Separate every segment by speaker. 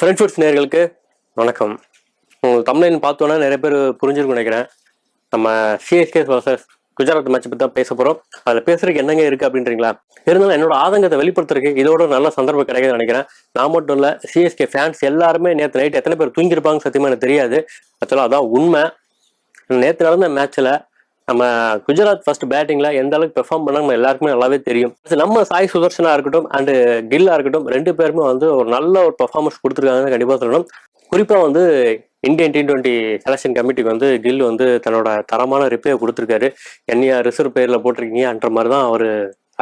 Speaker 1: ஃப்ரெண்ட்ஃபுட்ஸ் நேர்களுக்கு வணக்கம். உங்கள் தமிழ்னு பார்த்தோன்னா நிறைய பேர் புரிஞ்சிருக்கும் நினைக்கிறேன். நம்ம சிஎஸ்கே வர்சஸ் குஜராத் மேட்ச் பற்றி தான் பேச போகிறோம் அதில் பேசுறதுக்கு என்னங்க இருக்குது அப்படின்றீங்களா? இருந்தாலும் என்னோட ஆதங்கத்தை வெளிப்படுத்துறதுக்கு இதோட நல்ல சந்தர்ப்பம் கிடைக்குதுன்னு நினைக்கிறேன். நான் மட்டும் இல்லை சிஎஸ்கே ஃபேன்ஸ் எல்லாருமே நேற்று நைட் எத்தனை பேர் தூங்கியிருப்பாங்க சத்தியமாக எனக்கு தெரியாது. ஆக்சுவலாக அதான் உண்மை. நேற்று நடந்த மேட்ச்சில் நம்ம குஜராத் ஃபர்ஸ்ட் பேட்டிங்ல எந்த அளவுக்கு பெர்ஃபார்ம் பண்ணாங்க நம்ம எல்லாருக்குமே நல்லாவே தெரியும். நம்ம சாய் சுதர்ஷனா இருக்கட்டும் அண்ட் கில்லா இருக்கட்டும் ரெண்டு பேருமே வந்து ஒரு நல்ல ஒரு பெர்ஃபார்மன்ஸ் கொடுத்துருக்காங்கன்னு கண்டிப்பா சொல்லணும். குறிப்பா வந்து இந்தியன் டி டுவெண்ட்டி செலெக்ஷன் கமிட்டிக்கு வந்து கில் வந்து தன்னோட தரமான ரிப்பேர் கொடுத்துருக்காரு. என்னையா ரிசர்வ் பேர்ல போட்டிருக்கீங்கன்ற மாதிரி தான் அவர்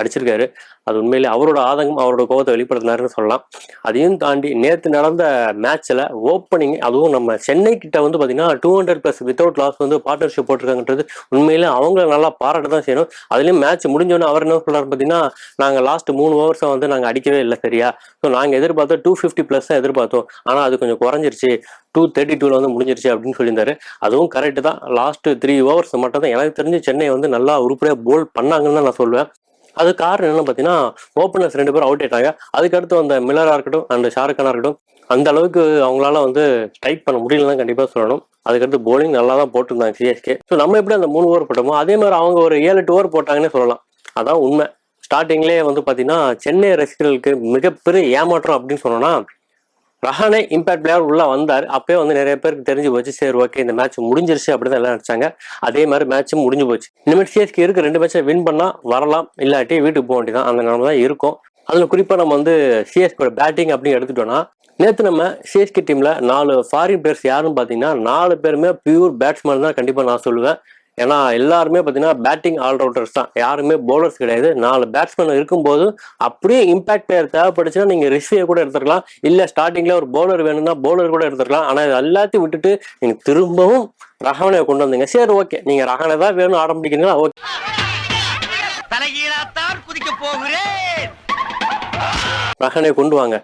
Speaker 1: அடிச்சிருக்காரு. அது உண்மையிலே அவரோட ஆதங்கம் அவரோட கோபத்தை வெளிப்படுத்தினாருன்னு சொல்லலாம். அதையும் தாண்டி நேற்று நடந்த மேட்ச்ல ஓப்பனிங் அதுவும் நம்ம சென்னை கிட்ட வந்து பார்த்தீங்கன்னா two hundred plus without loss வந்து பார்ட்னர்ஷிப் போட்டிருக்காங்கன்றது உண்மையிலே அவங்கள நல்லா பாராட்ட தான் செய்யணும். அதுலேயும் மேட்ச் முடிஞ்சோடனே அவர் என்ன சொல்றாரு பார்த்தீங்கன்னா நாங்கள் லாஸ்ட் மூணு ஓவர்ஸை வந்து நாங்கள் அடிக்கவே இல்லை சரியா? ஸோ நாங்கள் எதிர்பார்த்தோம் டூ ஃபிஃப்டி பிளஸ் தான் எதிர்பார்த்தோம். ஆனால் அது கொஞ்சம் குறைஞ்சிருச்சு. டூ தேர்ட்டி டூவில் வந்து முடிஞ்சிருச்சு அப்படின்னு சொல்லியிருந்தாரு. அதுவும் கரெக்ட் தான். லாஸ்ட் த்ரீ ஓவர்ஸ் மட்டும் தான் எனக்கு தெரிஞ்சு சென்னை வந்து நல்லா உருப்படியாக போல் பண்ணாங்கன்னு தான் நான் சொல்லுவேன் அது காரணம் என்ன பார்த்தீங்கன்னா ஓப்பனர்ஸ் ரெண்டு பேரும் அவுட் ஆயிட்டாங்க. அதுக்கடுத்து அந்த மில்லராக இருக்கட்டும் அண்ட் ஷாருக்கானா இருக்கட்டும் அந்த அளவுக்கு அவங்களால வந்து ஸ்ட்ரைக் பண்ண முடியலன்னு கண்டிப்பாக சொல்லணும். அதுக்கடுத்து போலிங் நல்லா தான் போட்டிருந்தாங்க சிஎஸ்கே ஸோ நம்ம எப்படி அந்த மூணு ஓவர் போட்டோமோ அதே மாதிரி அவங்க ஒரு ஏழு எட்டு ஓவர் போட்டாங்கன்னே சொல்லலாம். அதான் உண்மை. ஸ்டார்டிங்லேயே வந்து பார்த்தீங்கன்னா சென்னை ரசிகர்களுக்கு மிகப்பெரிய ஏமாற்றம் அப்படின்னு சொன்னோம்னா ரஹானே இம்பேக்ட் பிளேயர் உள்ளே வந்தார். அப்பயே வந்து நிறைய பேருக்கு தெரிஞ்சு போச்சு சரி ஓகே இந்த மேட்ச் முடிஞ்சிருச்சு அப்படின்னு எல்லாம் நினச்சாங்க. அதே மாதிரி மேட்சும் முடிஞ்சு போச்சு. இனிமேல் சிஎஸ்கே இருக்கு ரெண்டு மேட்சை வின் பண்ணால் வரலாம் இல்லாட்டி வீட்டுக்கு போக வேண்டியதான் அந்த நிலம தான் இருக்கும். அதில் குறிப்பாக நம்ம வந்து சிஎஸ்கோட பேட்டிங் அப்படின்னு எடுத்துட்டோம்னா நேற்று நம்ம சிஎஸ்கே டீமில் நாலு ஃபாரின் பிளேயர்ஸ் யாருன்னு பார்த்தீங்கன்னா நாலு பேருமே பியூர் பேட்ஸ்மேன் தான் கண்டிப்பாக நான் சொல்லுவேன். ஏன்னா எல்லாருமே பார்த்தீங்கன்னா பேட்டிங் ஆல்ரவுண்டர்ஸ் தான். யாருமே பவுலர்ஸ் கிடையாது. நாலு பேட்ஸ்மேன் இருக்கும்போது அப்படியே இம்பாக்ட் பிளேயர் தேவைப்படுச்சுன்னா நீங்க ரிஷ்வியை கூட எடுத்துக்கலாம் இல்ல ஸ்டார்டிங்ல ஒரு பவுலர் வேணும்னா பவுலர் கூட எடுத்துக்கலாம் ஆனா இது எல்லாத்தையும் விட்டுட்டு நீங்க திரும்பவும் ரஹானை கொண்டு வந்தீங்க. சரி ஓகே நீங்க ரஹானை தான் வேணும் ஆரம்பிக்கிறீங்களா? ஓகே ரஹானை கொண்டு வாங்க.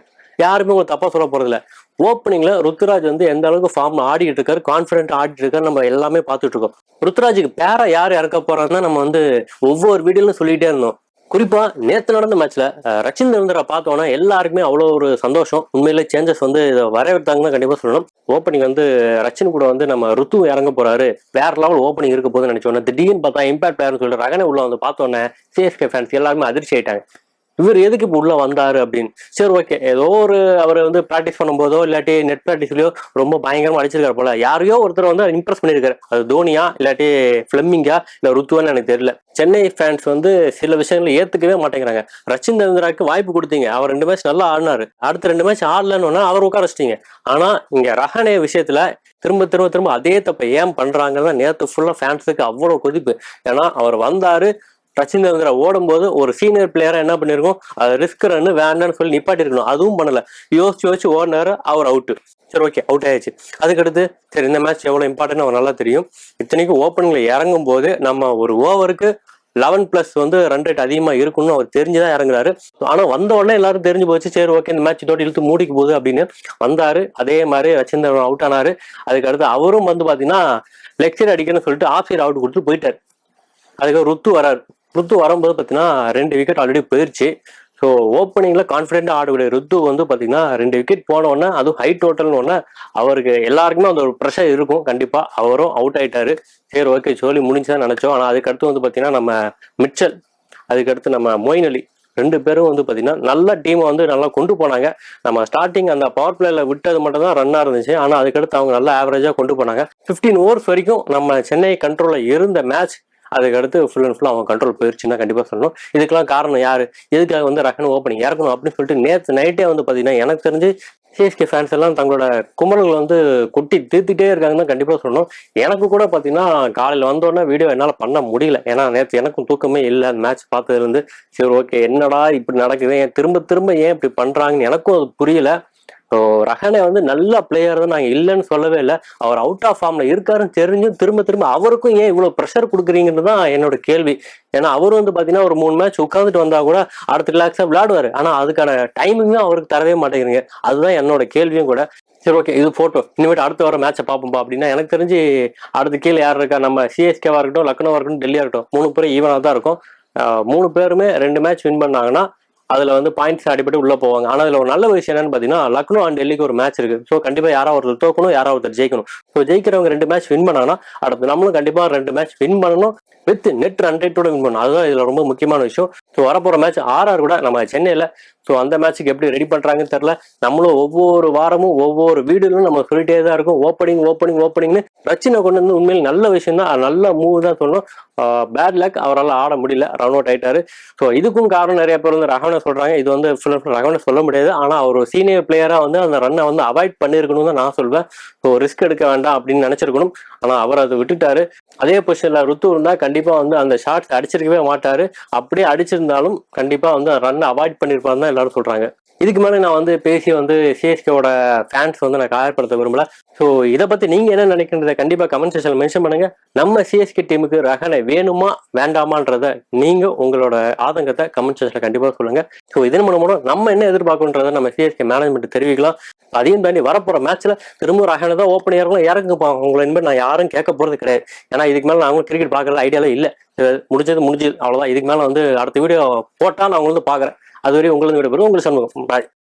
Speaker 1: யாருமே உங்களுக்கு தப்பா சொல்ல போறதில்ல. ஓப்பனிங்ல ருத்ராஜ் வந்து எந்த அளவுக்கு ஃபார்ம் ஆடிட்டு இருக்காரு கான்பிடென்ட் ஆடிட்டு இருக்காரு நம்ம எல்லாமே பார்த்துட்டு இருக்கோம். ருத்ராஜுக்கு பேரா யார் இறக்க போறாருன்னா நம்ம வந்து ஒவ்வொரு வீடியோலும் சொல்லிட்டே இருந்தோம். குறிப்பா நேத்து நடந்த மேட்ச்ல ரச்சின் தேவந்தரை பார்த்தோன்னா எல்லாருக்குமே அவ்வளோ ஒரு சந்தோஷம். உண்மையில சேஞ்சஸ் வந்து இதை வரவேற்றாங்கன்னு கண்டிப்பா சொல்லணும். ஓப்பனிங் வந்து ரச்சின் கூட வந்து நம்ம ருத்து இறங்க போறாரு. வேற லெவல் ஓப்பனிங் இருக்க போதுன்னு நினைச்சோன்னே திடீர்னு பார்த்தா இம்பாக்ட் பிளேயர்னு சொல்லிட்டு ரகனை உள்ள வந்து பார்த்தோன்னே சிஎஸ்கே ஃபேன்ஸ் எல்லாருமே அதிர்ச்சி ஆயிட்டாங்க. இவர் எதுக்கு இப்போ உள்ள வந்தாரு அப்படின்னு? சரி ஓகே ஏதோ ஒரு அவர் வந்து ப்ராக்டிஸ் பண்ணும்போதோ இல்லாட்டி நெட் ப்ராக்டிஸ்லயோ ரொம்ப பயங்கரமா அடிச்சிருக்காரு போல. யாரையோ ஒருத்தர் வந்து இம்ப்ரெஸ் பண்ணியிருக்காரு அது தோனியா இல்லாட்டி ஃபிளமிங்கா இல்ல ருத்துவான்னு எனக்கு தெரியல. சென்னை ஃபேன்ஸ் வந்து சில விஷயங்களை ஏத்துக்கவே மாட்டேங்கிறாங்க. ரச்சின் ரவீந்திராக்கு வாய்ப்பு கொடுத்தீங்க. அவர் ரெண்டு மேட்ச் நல்லா ஆடினாரு. அடுத்த ரெண்டு மேட்ச் ஆடலன்னு அவர் உட்கார வச்சிட்டீங்க. ஆனா இங்க ரஹானே விஷயத்துல திரும்ப திரும்ப திரும்ப அதே தப்பை ஏன் பண்றாங்கன்னா நேத்து ஃபுல்லா ஃபேன்ஸுக்கு அவ்வளவு கொதிப்பு. ஏன்னா அவர் வந்தாரு ரச்சின் ஓடும் ஓடும்போது ஒரு சீனியர் பிளேயரா என்ன பண்ணிருக்கோம்? அது ரிஸ்க் ரன்னு வேண்டாம்னு சொல்லி நிப்பாட்டிருக்கணும். அதுவும் பண்ணல. யோசிச்சு யோசிச்சு ஓடினாரு அவர் அவுட்டு சரி ஓகே அவுட் ஆயிடுச்சு. அதுக்கடுத்து சரி இந்த மேட்ச் எவ்வளவு இம்பார்ட்டன் அவர் நல்லா தெரியும். இத்தனைக்கும் ஓப்பனிங்ல இறங்கும் போது நம்ம ஒரு ஓவருக்கு லெவன் பிளஸ் வந்து ரன் ரேட் அதிகமா இருக்கும்னு அவர் தெரிஞ்சுதான் இறங்குறாரு. ஆனா வந்த உடனே எல்லாரும் தெரிஞ்சு போச்சு. சரி ஓகே இந்த மேட்ச் இதோட இழுத்து மூடிக்கு போகுது அப்படின்னு வந்தாரு. அதே மாதிரி ரச்சிந்தர் அவுட் ஆனாரு. அதுக்கடுத்து அவரும் வந்து பாத்தீங்கன்னா லெக்சர் அடிக்கணும்னு சொல்லிட்டு ஆஃப் சைட் அவுட் கொடுத்து போயிட்டாரு. அதுக்கு ருத்து வராரு. ருத்து வரும்போது பார்த்தீங்கன்னா ரெண்டு விக்கெட் ஆல்ரெடி போயிருச்சு. ஸோ ஓப்பனிங்கில் கான்ஃபிடென்ட் ஆடக்கூடிய ருத்து வந்து பார்த்தீங்கன்னா ரெண்டு விக்கெட் போனோடனே அதுவும் ஹை டோட்டல்னு ஒன்னே அவருக்கு எல்லாருக்குமே அந்த ஒரு ப்ரெஷர் இருக்கும் கண்டிப்பாக அவரும் அவுட் ஆயிட்டாரு. சரி ஓகே சோலி முடிஞ்சுதான் நினச்சோம். ஆனால் அதுக்கடுத்து வந்து பார்த்தீங்கன்னா நம்ம மிச்சல் அதுக்கடுத்து நம்ம மொயின் அலி ரெண்டு பேரும் வந்து பார்த்தீங்கன்னா நல்ல டீமை வந்து நல்லா கொண்டு போனாங்க. நம்ம ஸ்டார்டிங் அந்த பவர் பிளேல விட்டது மட்டும் தான் ரன்னாக இருந்துச்சு. ஆனால் அதுக்கடுத்து அவங்க நல்லா ஆவரேஜாக கொண்டு போனாங்க. ஃபிஃப்டீன் ஓவர்ஸ் வரைக்கும் நம்ம சென்னை கண்ட்ரோலில் இருந்த மேட்ச் அதுக்கடுத்து ஃபுல் அண்ட் ஃபுல் அவன் கண்ட்ரோல் போயிருச்சுன்னா கண்டிப்பாக சொல்லணும். இதுக்கெல்லாம் காரணம் யார்? எதுக்காக வந்து ரகன் ஓப்பனிங் இறக்கணும் அப்படின்னு சொல்லிட்டு நேற்று நைட்டே வந்து பார்த்தீங்கன்னா எனக்கு தெரிஞ்சு சிஎஸ்கே ஃபேன்ஸ் எல்லாம் தங்களோட குமரல்களை வந்து கொட்டி தீர்த்துட்டே இருக்காங்கன்னு கண்டிப்பாக சொல்லணும். எனக்கு கூட பார்த்தீங்கன்னா காலையில் வந்தோடனே வீடியோ என்னால் பண்ண முடியல. ஏன்னா நேற்று எனக்கும் தூக்கமே இல்லை. அந்த மேட்ச் பார்த்ததுலேருந்து சரி ஓகே என்னடா இப்படி நடக்குது? ஏன் திரும்ப திரும்ப ஏன் இப்படி பண்ணுறாங்கன்னு எனக்கும் அது புரியல. ஸோ ரஹானே வந்து நல்ல பிளேயர் தான். நாங்கள் இல்லைன்னு சொல்லவே இல்லை. அவர் அவுட் ஆஃப் ஃபார்மில் இருக்காருன்னு தெரிஞ்சும் திரும்ப திரும்ப அவருக்கும் ஏன் இவ்வளோ ப்ரெஷர் கொடுக்குறீங்கன்னு தான் என்னோட கேள்வி. ஏன்னா அவர் வந்து பார்த்தீங்கன்னா ஒரு மூணு மேட்ச் உட்காந்துட்டு வந்தால் கூட அடுத்த ரிலாக்ஸாக விளையாடுவார். ஆனால் அதுக்கான டைமிங் அவருக்கு தரவே மாட்டேங்கிறீங்க அதுதான் என்னோட கேள்வியும் கூட. சரி ஓகே இது ஃபோட்டோ இனிமேட்டு அடுத்த வர மேட்சை பார்ப்போம்பா அப்படின்னா எனக்கு தெரிஞ்சு அடுத்த கீழே யார் இருக்கா? நம்ம சிஎஸ்கேவாக இருக்கட்டும் லக்னோவாக இருக்கட்டும் டெல்லியாக இருக்கட்டும் மூணு பேரும் ஈவனாக தான் இருக்கும். மூணு பேருமே ரெண்டு மேட்ச் வின் பண்ணாங்கன்னா அதுல வந்து பாயிண்ட்ஸ் அடிபட்டு உள்ள போவாங்க. ஆனா அதுல ஒரு நல்ல விஷயம் என்னன்னு பாத்தீங்கன்னா லக்னோ அண்ட் டெல்லிக்கு ஒரு மேட்ச் இருக்கு. ஸோ கண்டிப்பா யாராவது ஒருத்தர் தோக்கணும் யாராவது ஒருத்தர் ஜெயிக்கணும். ஸோ ஜெயிக்கிறவங்க ரெண்டு மேட்ச் வின் பண்ணாங்கன்னா அடுத்து நம்மளும் கண்டிப்பா ரெண்டு மேட்ச் வின் பண்ணணும் வித் நெட் ரன் ரேட்டோட வின் பண்ணணும். அதுதான் இதுல ரொம்ப முக்கியமான விஷயம். ஸோ வரப்போற மேட்ச் ஆர்ஆர் கூட நம்ம சென்னையில ஸோ அந்த மேட்ச்சுக்கு எப்படி ரெடி பண்ணுறாங்கன்னு தெரில நம்மளும் ஒவ்வொரு வாரமும் ஒவ்வொரு வீடுகளும் நம்ம சொல்லிட்டே தான் இருக்கும். ஓப்பனிங் ஓப்பனிங் ஓப்பனிங்னு ரச்சினை கொண்டு வந்து உண்மையில் நல்ல விஷயம் தான். நல்ல மூவ் தான் சொல்லணும். பேட் லக் அவரால் ஆட முடியல. ரன் அவுட் ஆயிட்டாரு. ஸோ இதுக்கும் காரணம் நிறைய பேர் வந்து ரகவனை சொல்கிறாங்க இது வந்து full ரகவனை சொல்ல முடியாது. ஆனால் அவர் சீனியர் பிளேயராக வந்து அந்த ரன்னை வந்து அவாய்ட் பண்ணியிருக்கணும் தான் நான் சொல்வேன். ஸோ ரிஸ்க் எடுக்க வேண்டாம் அப்படின்னு நினைச்சிருக்கணும். ஆனால் அவர் அதை விட்டுட்டாரு. அதே பொசிஷனில் ருத்து இருந்தால் கண்டிப்பாக வந்து அந்த ஷாட்ஸ் அடிச்சிருக்கவே மாட்டார். அப்படியே அடிச்சிருந்தாலும் கண்டிப்பாக வந்து ரன்னை அவாய்ட் பண்ணிருப்பாரு தான் எல்லாரும் சொல்றாங்க. இதுக்கு மேலே நான் வந்து பேசி வந்து சிஎஸ்கேவோட ஃபேன்ஸ் வந்து நான் காயப்படுத்த விரும்பல. ஸோ இதை பத்தி நீங்க என்ன நினைக்கிறத கண்டிப்பா கமெண்ட் செக்ஷன்ல மென்ஷன் பண்ணுங்க. நம்ம சிஎஸ்கே டீமுக்கு ரகனை வேணுமா வேண்டாமான்றத நீங்க உங்களோட ஆதங்கத்தை கமெண்ட் செக்ஷன்ல கண்டிப்பா சொல்லுங்க. ஸோ இதன் மூலமாக நம்ம என்ன எதிர்பார்க்கணுன்றத நம்ம சிஎஸ்கே மேனேஜ்மெண்ட் தெரிவிக்கலாம். அதையும் தாண்டி வரப்போற மேட்ச்சில் திரும்ப ரகனை தான் ஓப்பன் இறங்கலாம் இறங்குப்பாங்க உங்களை இனிமேல் நான் யாரும் கேட்க போறது கிடையாது. ஏன்னா இதுக்கு மேல நான் கிரிக்கெட் பார்க்கறது ஐடியாலே இல்லை. முடிஞ்சது முடிஞ்சது அவ்வளவுதான். இதுக்கு மேலே வந்து அடுத்த வீடியோ போட்டால் நான் உங்களுக்கு பாக்குறேன் அது வரையும் உங்களுக்கு விட உங்களுக்கு சண்முகம். பாய்